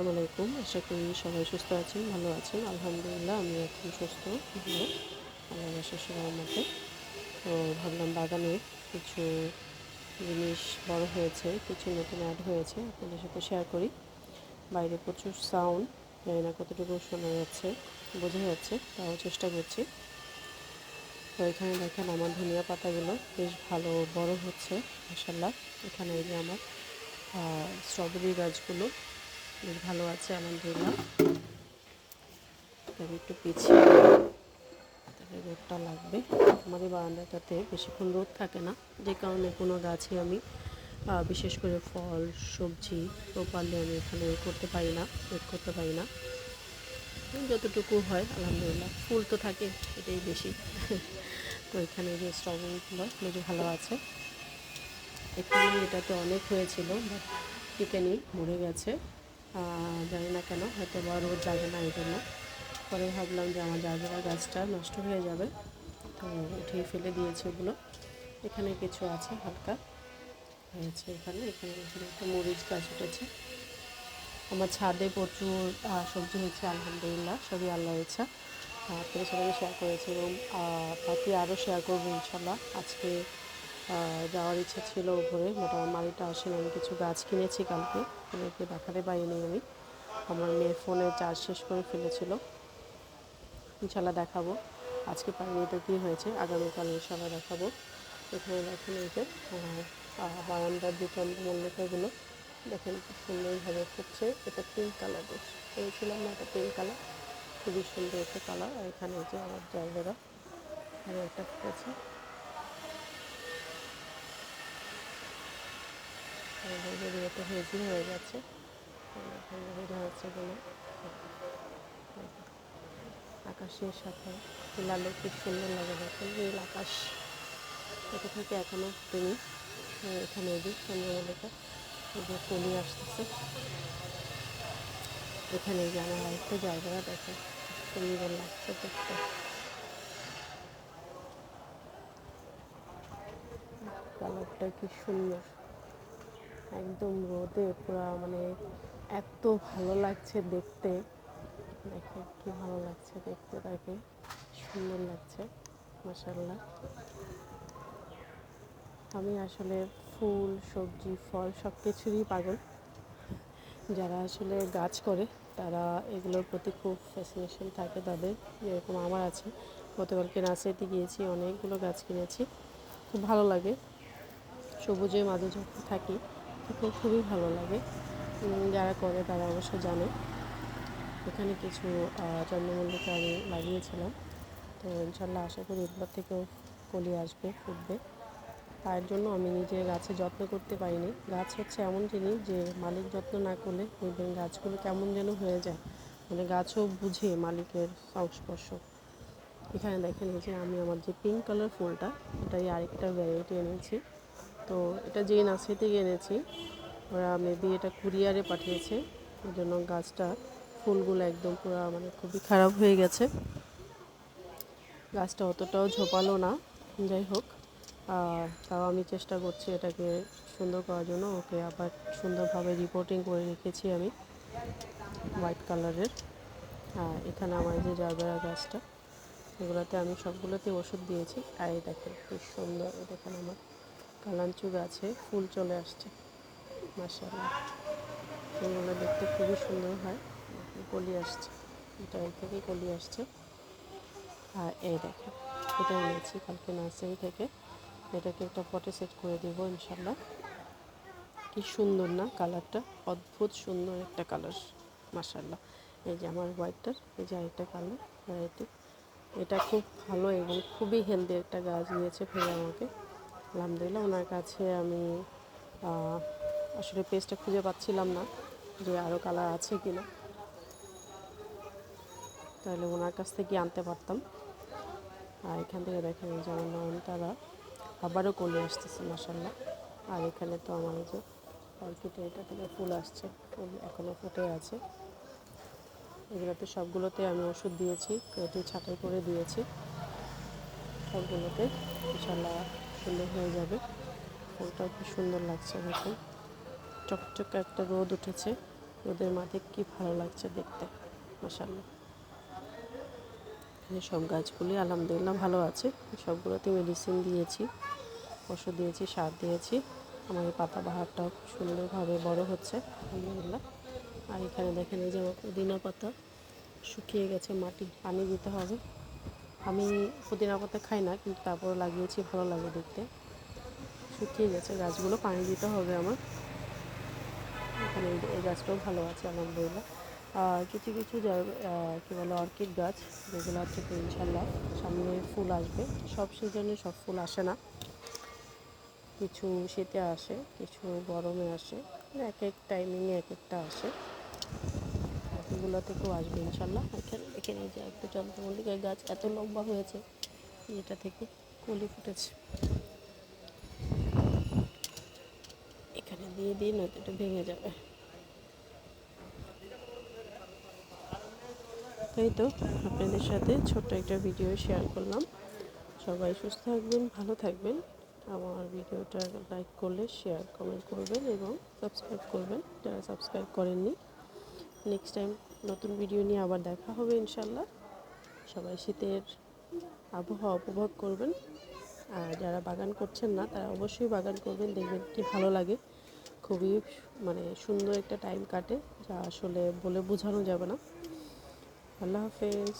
আসসালামু আলাইকুম আশা করি সবাই সুস্থ আছেন, ভালো আছেন। আলহামদুলিল্লাহ, আমি এখন সুস্থ, ভালো। আল্লাহ বাসার মতো তো ভাবলাম বাগানে কিছু জিনিস বড় হয়েছে, কিছু নতুন অ্যাড হয়েছে, আপনাদের সাথে শেয়ার করি। বাইরে প্রচুর সাউন্ড জানি না কতটুকু শোনা যাচ্ছে, বোঝা যাচ্ছে, তাও চেষ্টা করছি। তো এখানে দেখেন আমার ধনিয়া পাতাগুলো বেশ ভালো বড় হচ্ছে মাসাল্লাহ এখানে এই যে আমার স্ট্রবেরি গাছগুলো বেশ ভালো আছে আলহামদুলিল্লাহ। তবে একটু পিছিয়ে। রোদটা লাগবে। আমাদের বারান্দাটাতে বেশিক্ষণ রোদ থাকে না। যে কারণে কোনো গাছে আমি বিশেষ করে ফল, সবজি প্রপারলি আমি এখানে করতে পারি না, রোদ করতে পারি না। যতটুকু হয়, আলহামদুলিল্লাহ। ফুল তো থাকে, এটাই বেশি। তো এখানে যে স্ট্রবেরিগুলো বেশ ভালো আছে। এখানে এটাতে অনেক হয়েছিল বাট টিকেনি মরে গেছে। জানি না কেন, হয়তো বা রোদ যাবে না এই জন্য। পরে ভাবলাম যে আমার জারবেরা গাছটা নষ্ট হয়ে যাবে, তো উঠিয়ে ফেলে দিয়েছে ওগুলো। এখানে কিছু আছে, হালকা হয়েছে এখানে। এখানে একটা মরিচ গাছ উঠেছে। আমার ছাদে প্রচুর সবজি হয়েছে, আলহামদুলিল্লাহ, সবই আল্লাহ ইচ্ছা। আপনাদের সবাই শেয়ার করেছি এবং বাকি আরও শেয়ার করব ইনশাল্লাহ। আজকে যাওয়ার ইচ্ছা ছিল উপরে বাট আমার মালিটা আসেন। আমি কিছু গাছ কিনেছি কালকে, ওদেরকে দেখাতে পারিনি আমি। আমার মেয়ের ফোনে চার্জ শেষ করে ফেলেছিল। ইনশাল্লাহ দেখাবো। আজকে পাইনি তো কী হয়েছে? আগামীকাল ইনশাল্লাহ দেখাবো। এখানে দেখেন এই যে বারান্দার দুটো মল্লিকাগুলো। দেখেন খুব সুন্দরভাবে ফুটছে। এটা পিঙ্ক কালারের পেয়েছিলাম না, এটা পিঙ্ক কালার খুবই সুন্দর একটা কালার আর এখানে যে আমার জায়গাটা। এখানে একটা ফুটেছে। ভিডিওটা হেজি হয়ে যাচ্ছে কোনো আকাশের সাথে লালে খুব সুন্দর লাগে দেখেন নীল আকাশ। এটা থেকে এখনও তুমি এখানে এদিক চন্দ্রমল্লিকা যে কলি আসতেছে। এখানে যে আমার আরেকটা জায়গাটা দেখে সুন্দর লাগছে দেখতে। কালারটা কি সুন্দর। একদম রোদে পুরো মানে এত ভালো লাগছে দেখতে। দেখে কি ভালো লাগছে দেখতে তাকে। সুন্দর লাগছে মশাল্লা আমি আসলে ফুল, সবজি, ফল সব কিছুরই পাগল। যারা আসলে গাছ করে, তারা এগুলোর প্রতি খুব ফ্যাসিনেশন থাকে তাদের। যেরকম আমার আছে। গতকালকে নার্সারিতে গিয়েছি, অনেকগুলো গাছ কিনেছি। খুব ভালো লাগে। সবুজের মাঝে যখন থাকি। তখন খুবই ভালো লাগে। যারা করে তারা অবশ্য জানে। এখানে কিছু চন্দ্রমল্লিকা আমি লাগিয়েছিলাম। তো ইনশাল্লাহ আশা করি এগুলো থেকেও কলি আসবে, ফুটবে। তার জন্য আমি নিজে গাছে যত্ন করতে পারিনি। গাছ হচ্ছে এমন জিনিস যে মালিক যত্ন না করলে দেখবেন গাছগুলো কেমন যেন হয়ে যায়। মানে গাছও বুঝে মালিকের সংস্পর্শ। এখানে দেখেন যে আমি আমার যে পিঙ্ক কালার ফুলটা, এটাই আরেকটা ভ্যারাইটি এনেছি। তো এটা যেই নার্সারি থেকে এনেছি, ওরা মেবি এটা কুরিয়ারে পাঠিয়েছে। ওই জন্য গাছটা, ফুলগুলো একদম পুরো মানে খুবই খারাপ হয়ে গেছে। গাছটা অতটাও ঝোপালো না, যাই হোক। তাও আমি চেষ্টা করছি এটাকে সুন্দর করার জন্য। ওকে আবার সুন্দরভাবে রিপোর্টিং করে রেখেছি আমি হোয়াইট কালারের এখানে আমার যে জারবেরা গাছটা, এগুলোতে আমি সবগুলোতে ওষুধ দিয়েছি। আর দেখেন খুব সুন্দর দেখেন আমার। কালাঞ্চু গাছে ফুল চলে আসছে। মাসাল্লাহ ফুলগুলো দেখতে খুবই সুন্দর হয়। কলি আসছে। এটা এর থেকেই কলি আসছে। আর এই দেখেন, এটা এনেছি কালকে নার্সারি থেকে। এটাকে একটা পটে সেট করে দেব ইনশাল্লাহ কি সুন্দর না কালারটা? অদ্ভুত সুন্দর একটা কালার মাসাল্লাহ এই যে আমার হোয়াইটটার এই যে আরেকটা কালার এটা খুব ভালো এবং খুবই হেলদি একটা গাছ দিয়েছে ফেলে আমাকে। আলহামদুলিল্লাহ, ওনার কাছে আমি আসলে পেস্টটা খুঁজে পাচ্ছিলাম না যে আরও কালার আছে কি না তাহলে ওনার কাছ থেকে আনতে পারতাম। আর এখান থেকে দেখেন যেমন নয়নতারা আবারও কলে আসতেছে মাসাল্লাহ আর এখানে তো আমার যে অর্কিডে এটা থেকে ফুল আসছে, ফুল এখনও ফুটে আছে। এগুলোতে সবগুলোতে আমি ওষুধ দিয়েছি কেটে ছাটাই করে দিয়েছি। সবগুলোতে ইনশাল্লাহ সুন্দর হয়ে যাবে। ফুলটাও খুব সুন্দর লাগছে দেখুন চকচকে একটা রোদ উঠেছে। রোদের মাঠে কি ভালো লাগছে দেখতে মাসাল্লাহ এখানে সব গাছগুলি আলহামদুলিল্লাহ ভালো আছে। সবগুলোতে মেডিসিন দিয়েছি, ওষুধ দিয়েছি, সার দিয়েছি। আমার এই পাতা বাহারটাও খুব সুন্দরভাবে বড় হচ্ছে, আলহামদুলিল্লাহ। আর এখানে দেখেন এই যে পুদিনা পাতা শুকিয়ে গেছে মাটি, পানি দিতে হবে। আমি পুদিনা পাতা খাই না, কিন্তু তারপর লাগিয়েছি, ভালো লাগে দেখতে। শুকিয়ে গেছে, গাছগুলো পানি দিতে হবে আমার। এখানে এই- গাছটাও ভালো আছে, আলহামদুলিল্লাহ। আর কিছু কিছু কী বলে, অর্কিড গাছ, যেগুলো থেকে ইনশাল্লাহ সামনে ফুল আসবে। সব সিজনে সব ফুল আসে না। কিছু শীতে আসে, কিছু গরমে আসে। এক এক টাইমিংয়ে এক একটা আসে। এগুলো থেকেও আসবে, ইনশাল্লাহ। এখানে এখানে যে একটা চন্দ্রমল্লিকার গাছ এত লম্বা হয়েছে, এটা থেকে কলি ফুটেছে। এখানে দিয়ে নয়তো এটা ভেঙে যাবে। তাই তো, আপনাদের সাথে ছোট্ট একটা ভিডিও শেয়ার করলাম। সবাই সুস্থ থাকবেন, ভালো থাকবেন। আমার ভিডিওটা লাইক করলে শেয়ার কমেন্ট করবেন এবং সাবস্ক্রাইব করবেন। যারা সাবস্ক্রাইব করেননি নেক্সট টাইম নতুন ভিডিও নিয়ে আবার দেখা হবে ইনশাল্লাহ সবাই শীতের আবহাওয়া উপভোগ করবেন। আর যারা বাগান করছেন না, তারা অবশ্যই বাগান করবেন, দেখবেন কি ভালো লাগে। খুবই মানে সুন্দর একটা টাইম কাটে, যা আসলে বলে বোঝানো যাবে না। আল্লাহ হাফেজ।